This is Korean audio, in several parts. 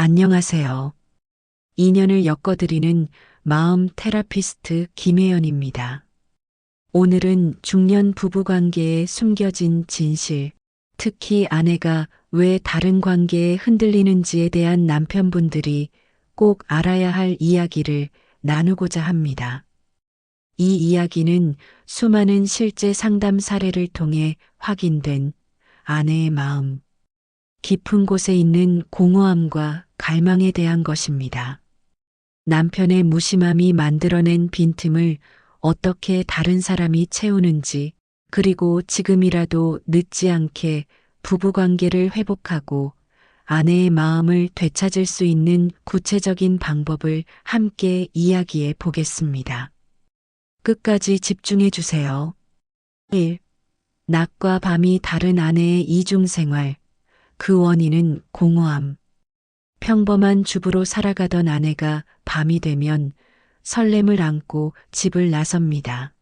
안녕하세요. 인연을 엮어드리는 마음 테라피스트 김혜연입니다. 오늘은 중년 부부 관계에 숨겨진 진실, 특히 아내가 왜 다른 관계에 흔들리는지에 대한 남편분들이 꼭 알아야 할 이야기를 나누고자 합니다. 이 이야기는 수많은 실제 상담 사례를 통해 확인된 아내의 마음, 깊은 곳에 있는 공허함과 갈망에 대한 것입니다. 남편의 무심함이 만들어낸 빈틈을 어떻게 다른 사람이 채우는지, 그리고 지금이라도 늦지 않게 부부 관계를 회복하고 아내의 마음을 되찾을 수 있는 구체적인 방법을 함께 이야기해 보겠습니다. 끝까지 집중해 주세요. 1. 낮과 밤이 다른 아내의 이중생활. 그 원인은 공허함. 평범한 주부로 살아가던 아내가 밤이 되면 설렘을 안고 집을 나섭니다.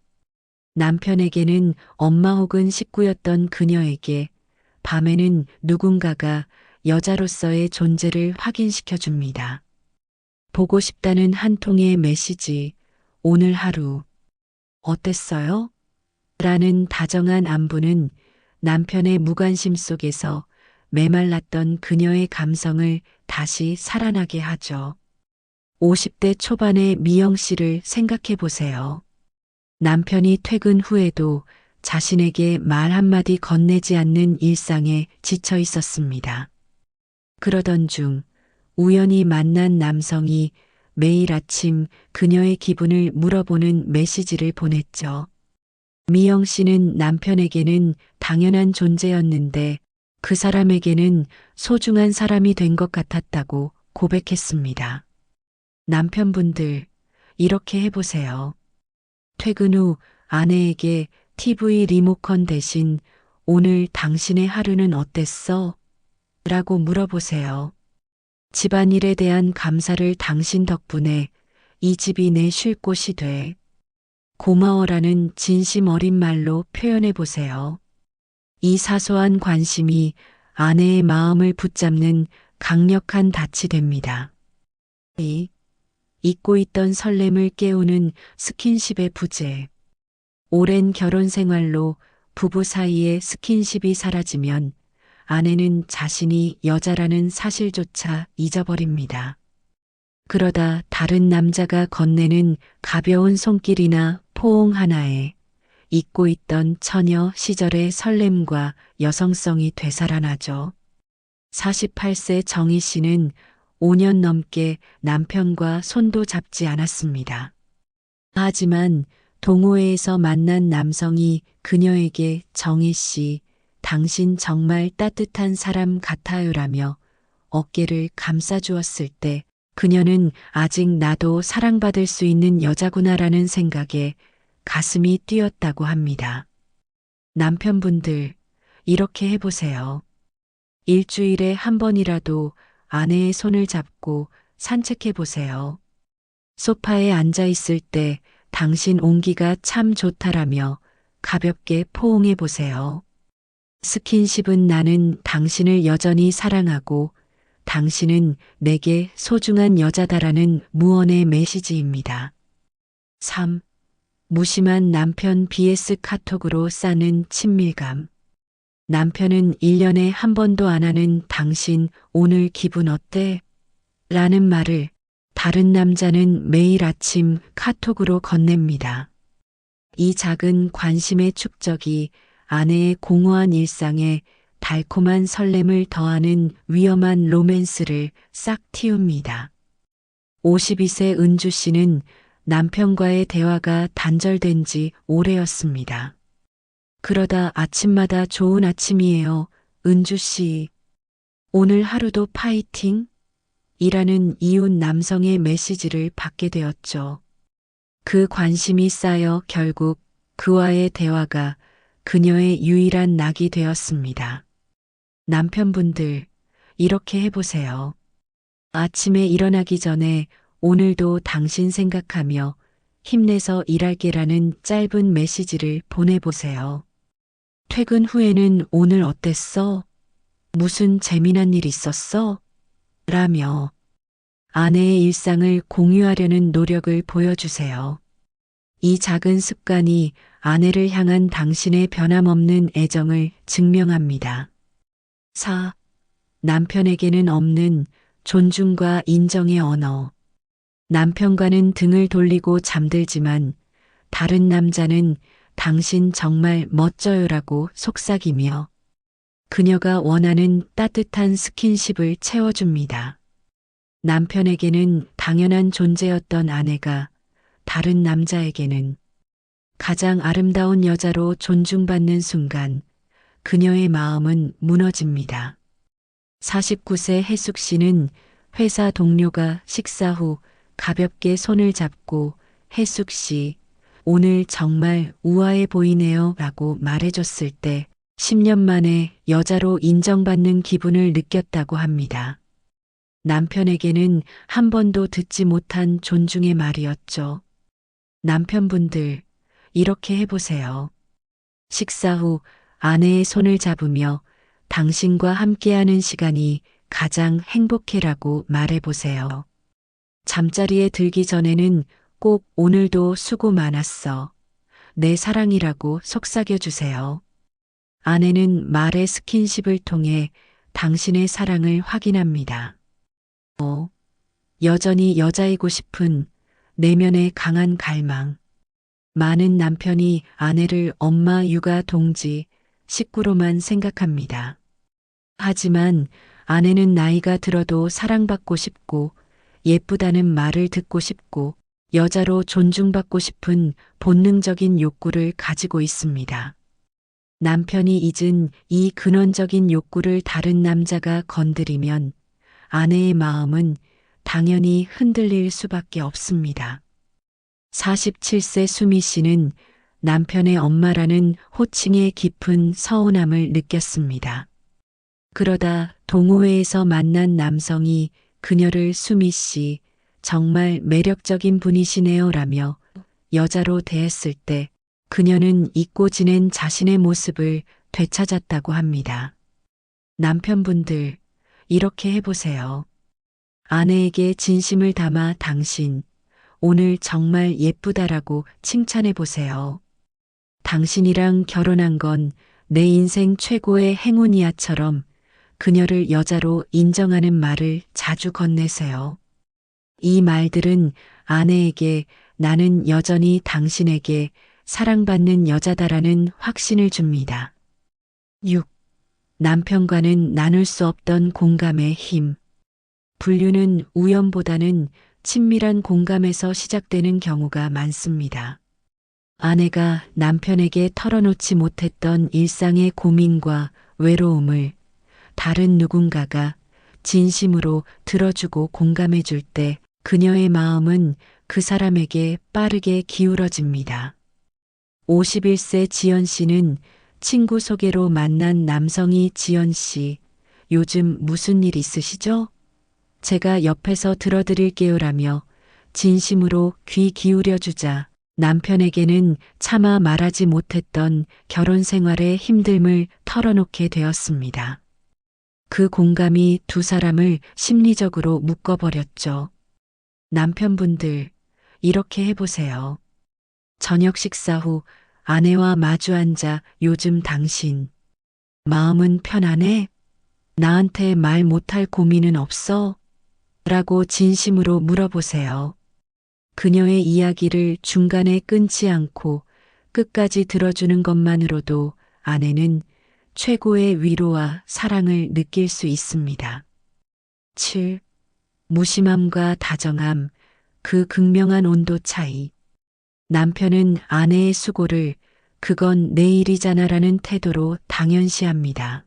남편에게는 엄마 혹은 식구였던 그녀에게 밤에는 누군가가 여자로서의 존재를 확인시켜 줍니다. 보고 싶다는 한 통의 메시지, 오늘 하루, 어땠어요? 라는 다정한 안부는 남편의 무관심 속에서 메말랐던 그녀의 감성을 다시 살아나게 하죠. 50대 초반의 미영 씨를 생각해 보세요. 남편이 퇴근 후에도 자신에게 말 한마디 건네지 않는 일상에 지쳐 있었습니다. 그러던 중 우연히 만난 남성이 매일 아침 그녀의 기분을 물어보는 메시지를 보냈죠. 미영 씨는 남편에게는 당연한 존재였는데 그 사람에게는 소중한 사람이 된 것 같았다고 고백했습니다. 남편분들, 이렇게 해보세요. 퇴근 후 아내에게 TV 리모컨 대신 오늘 당신의 하루는 어땠어? 라고 물어보세요. 집안일에 대한 감사를 당신 덕분에 이 집이 내 쉴 곳이 돼. 고마워라는 진심 어린 말로 표현해 보세요. 이 사소한 관심이 아내의 마음을 붙잡는 강력한 닻이 됩니다. 2. 잊고 있던 설렘을 깨우는 스킨십의 부재. 오랜 결혼 생활로 부부 사이의 스킨십이 사라지면 아내는 자신이 여자라는 사실조차 잊어버립니다. 그러다 다른 남자가 건네는 가벼운 손길이나 포옹 하나에 잊고 있던 처녀 시절의 설렘과 여성성이 되살아나죠. 48세 정희 씨는 5년 넘게 남편과 손도 잡지 않았습니다. 하지만 동호회에서 만난 남성이 그녀에게 정희 씨, 당신 정말 따뜻한 사람 같아요라며 어깨를 감싸주었을 때 그녀는 아직 나도 사랑받을 수 있는 여자구나라는 생각에 가슴이 뛰었다고 합니다. 남편분들, 이렇게 해보세요. 일주일에 한 번이라도 아내의 손을 잡고 산책해 보세요. 소파에 앉아 있을 때 당신 온기가 참 좋다라며 가볍게 포옹해 보세요. 스킨십은 나는 당신을 여전히 사랑하고 당신은 내게 소중한 여자다라는 무언의 메시지입니다. 3. 무심한 남편 BS 카톡으로 싸는 친밀감. 남편은 1년에 한 번도 안 하는 당신 오늘 기분 어때? 라는 말을 다른 남자는 매일 아침 카톡으로 건넵니다. 이 작은 관심의 축적이 아내의 공허한 일상에 달콤한 설렘을 더하는 위험한 로맨스를 싹 틔웁니다. 52세 은주 씨는 남편과의 대화가 단절된 지 오래였습니다. 그러다 아침마다 좋은 아침이에요. 은주 씨. 오늘 하루도 파이팅? 이라는 이웃 남성의 메시지를 받게 되었죠. 그 관심이 쌓여 결국 그와의 대화가 그녀의 유일한 낙이 되었습니다. 남편분들, 이렇게 해보세요. 아침에 일어나기 전에 오늘도 당신 생각하며 힘내서 일할게라는 짧은 메시지를 보내보세요. 퇴근 후에는 오늘 어땠어? 무슨 재미난 일 있었어? 라며 아내의 일상을 공유하려는 노력을 보여주세요. 이 작은 습관이 아내를 향한 당신의 변함없는 애정을 증명합니다. 4. 남편에게는 없는 존중과 인정의 언어. 남편과는 등을 돌리고 잠들지만 다른 남자는 당신 정말 멋져요라고 속삭이며 그녀가 원하는 따뜻한 스킨십을 채워줍니다. 남편에게는 당연한 존재였던 아내가 다른 남자에게는 가장 아름다운 여자로 존중받는 순간 그녀의 마음은 무너집니다. 49세 해숙 씨는 회사 동료가 식사 후 가볍게 손을 잡고 해숙 씨, 오늘 정말 우아해 보이네요 라고 말해줬을 때 10년 만에 여자로 인정받는 기분을 느꼈다고 합니다. 남편에게는 한 번도 듣지 못한 존중의 말이었죠. 남편분들, 이렇게 해보세요. 식사 후 아내의 손을 잡으며 당신과 함께하는 시간이 가장 행복해라고 말해보세요. 잠자리에 들기 전에는 꼭 오늘도 수고 많았어. 내 사랑이라고 속삭여 주세요. 아내는 말의 스킨십을 통해 당신의 사랑을 확인합니다. 5. 여전히 여자이고 싶은 내면의 강한 갈망. 많은 남편이 아내를 엄마 육아 동지, 식구로만 생각합니다. 하지만 아내는 나이가 들어도 사랑받고 싶고 예쁘다는 말을 듣고 싶고 여자로 존중받고 싶은 본능적인 욕구를 가지고 있습니다. 남편이 잊은 이 근원적인 욕구를 다른 남자가 건드리면 아내의 마음은 당연히 흔들릴 수밖에 없습니다. 47세 수미 씨는 남편의 엄마라는 호칭의 깊은 서운함을 느꼈습니다. 그러다 동호회에서 만난 남성이 그녀를 수미 씨, 정말 매력적인 분이시네요 라며 여자로 대했을 때 그녀는 잊고 지낸 자신의 모습을 되찾았다고 합니다. 남편분들, 이렇게 해보세요. 아내에게 진심을 담아 당신, 오늘 정말 예쁘다라고 칭찬해 보세요. 당신이랑 결혼한 건 내 인생 최고의 행운이야처럼 그녀를 여자로 인정하는 말을 자주 건네세요. 이 말들은 아내에게 나는 여전히 당신에게 사랑받는 여자다라는 확신을 줍니다. 6. 남편과는 나눌 수 없던 공감의 힘. 분류는 우연보다는 친밀한 공감에서 시작되는 경우가 많습니다. 아내가 남편에게 털어놓지 못했던 일상의 고민과 외로움을 다른 누군가가 진심으로 들어주고 공감해 줄 때 그녀의 마음은 그 사람에게 빠르게 기울어집니다. 51세 지연 씨는 친구 소개로 만난 남성이 지연 씨, 요즘 무슨 일 있으시죠? 제가 옆에서 들어드릴게요라며 진심으로 귀 기울여 주자 남편에게는 차마 말하지 못했던 결혼 생활의 힘듦을 털어놓게 되었습니다. 그 공감이 두 사람을 심리적으로 묶어버렸죠. 남편분들, 이렇게 해보세요. 저녁 식사 후 아내와 마주 앉아 요즘 당신, 마음은 편안해? 나한테 말 못할 고민은 없어? 라고 진심으로 물어보세요. 그녀의 이야기를 중간에 끊지 않고 끝까지 들어주는 것만으로도 아내는 최고의 위로와 사랑을 느낄 수 있습니다. 7. 무심함과 다정함, 그 극명한 온도 차이. 남편은 아내의 수고를 그건 내 일이잖아 라는 태도로 당연시합니다.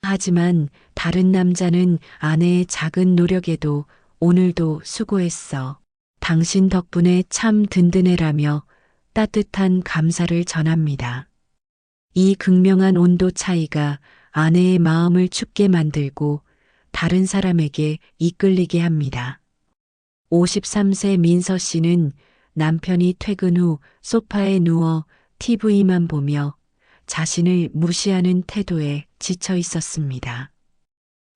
하지만 다른 남자는 아내의 작은 노력에도 오늘도 수고했어. 당신 덕분에 참 든든해라며 따뜻한 감사를 전합니다. 이 극명한 온도 차이가 아내의 마음을 춥게 만들고 다른 사람에게 이끌리게 합니다. 53세 민서 씨는 남편이 퇴근 후 소파에 누워 TV만 보며 자신을 무시하는 태도에 지쳐 있었습니다.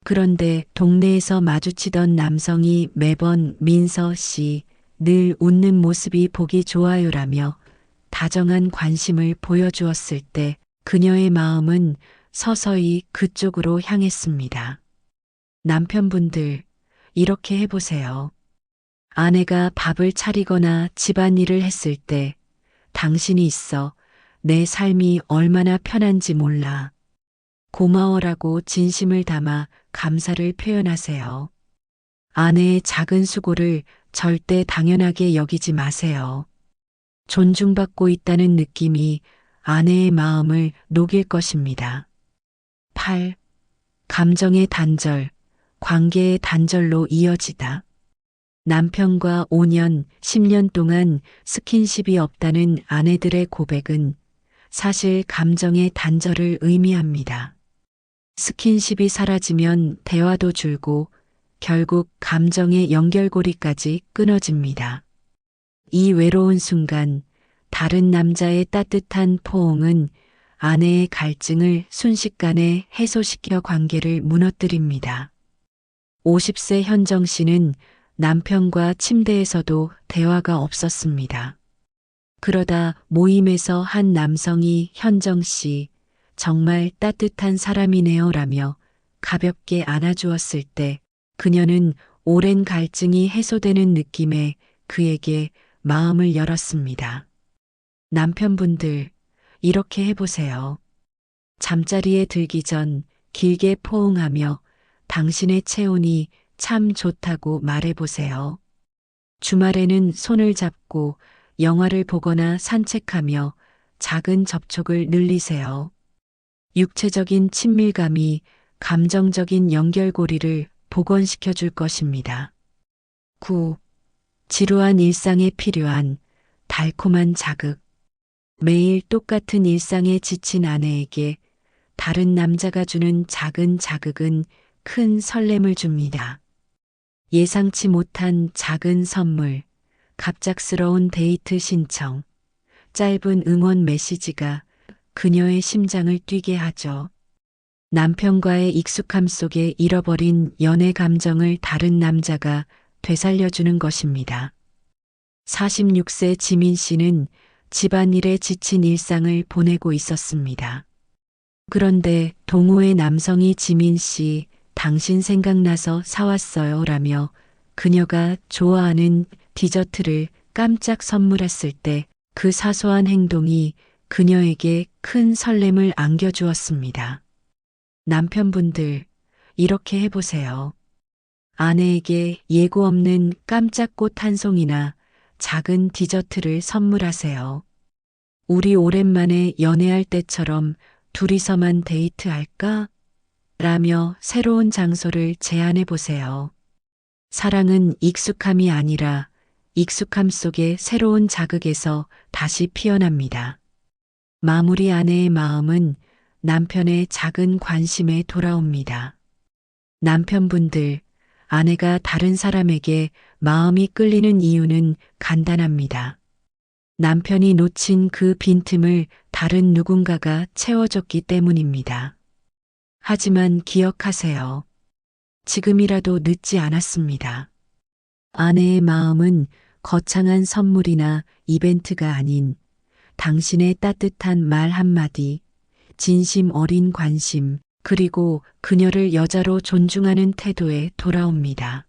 그런데 동네에서 마주치던 남성이 매번 민서 씨, 늘 웃는 모습이 보기 좋아요라며 다정한 관심을 보여주었을 때 그녀의 마음은 서서히 그쪽으로 향했습니다. 남편분들, 이렇게 해보세요. 아내가 밥을 차리거나 집안일을 했을 때 당신이 있어 내 삶이 얼마나 편한지 몰라. 고마워라고 진심을 담아 감사를 표현하세요. 아내의 작은 수고를 절대 당연하게 여기지 마세요. 존중받고 있다는 느낌이 아내의 마음을 녹일 것입니다. 8. 감정의 단절, 관계의 단절로 이어지다. 남편과 5년, 10년 동안 스킨십이 없다는 아내들의 고백은 사실 감정의 단절을 의미합니다. 스킨십이 사라지면 대화도 줄고 결국 감정의 연결고리까지 끊어집니다. 이 외로운 순간 다른 남자의 따뜻한 포옹은 아내의 갈증을 순식간에 해소시켜 관계를 무너뜨립니다. 50세 현정 씨는 남편과 침대에서도 대화가 없었습니다. 그러다 모임에서 한 남성이 현정 씨, 정말 따뜻한 사람이네요 라며 가볍게 안아주었을 때 그녀는 오랜 갈증이 해소되는 느낌에 그에게 마음을 열었습니다. 남편분들, 이렇게 해보세요. 잠자리에 들기 전 길게 포옹하며 당신의 체온이 참 좋다고 말해보세요. 주말에는 손을 잡고 영화를 보거나 산책하며 작은 접촉을 늘리세요. 육체적인 친밀감이 감정적인 연결고리를 복원시켜 줄 것입니다. 9. 지루한 일상에 필요한 달콤한 자극. 매일 똑같은 일상에 지친 아내에게 다른 남자가 주는 작은 자극은 큰 설렘을 줍니다. 예상치 못한 작은 선물, 갑작스러운 데이트 신청, 짧은 응원 메시지가 그녀의 심장을 뛰게 하죠. 남편과의 익숙함 속에 잃어버린 연애 감정을 다른 남자가 되살려주는 것입니다. 46세 지민 씨는 집안일에 지친 일상을 보내고 있었습니다. 그런데 동호회 남성이 지민 씨, 당신 생각나서 사왔어요 라며 그녀가 좋아하는 디저트를 깜짝 선물했을 때 그 사소한 행동이 그녀에게 큰 설렘을 안겨주었습니다. 남편분들, 이렇게 해보세요. 아내에게 예고 없는 깜짝 꽃 한 송이나 작은 디저트를 선물하세요. 우리 오랜만에 연애할 때처럼 둘이서만 데이트할까? 라며 새로운 장소를 제안해 보세요. 사랑은 익숙함이 아니라 익숙함 속의 새로운 자극에서 다시 피어납니다. 마무리 아내의 마음은 남편의 작은 관심에 돌아옵니다. 남편분들, 아내가 다른 사람에게 마음이 끌리는 이유는 간단합니다. 남편이 놓친 그 빈틈을 다른 누군가가 채워줬기 때문입니다. 하지만 기억하세요. 지금이라도 늦지 않았습니다. 아내의 마음은 거창한 선물이나 이벤트가 아닌 당신의 따뜻한 말 한마디, 진심 어린 관심, 그리고 그녀를 여자로 존중하는 태도에 돌아옵니다.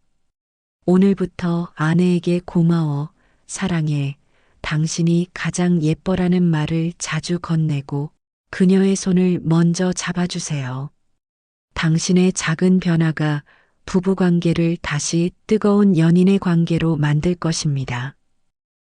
오늘부터 아내에게 고마워, 사랑해, 당신이 가장 예뻐라는 말을 자주 건네고 그녀의 손을 먼저 잡아주세요. 당신의 작은 변화가 부부 관계를 다시 뜨거운 연인의 관계로 만들 것입니다.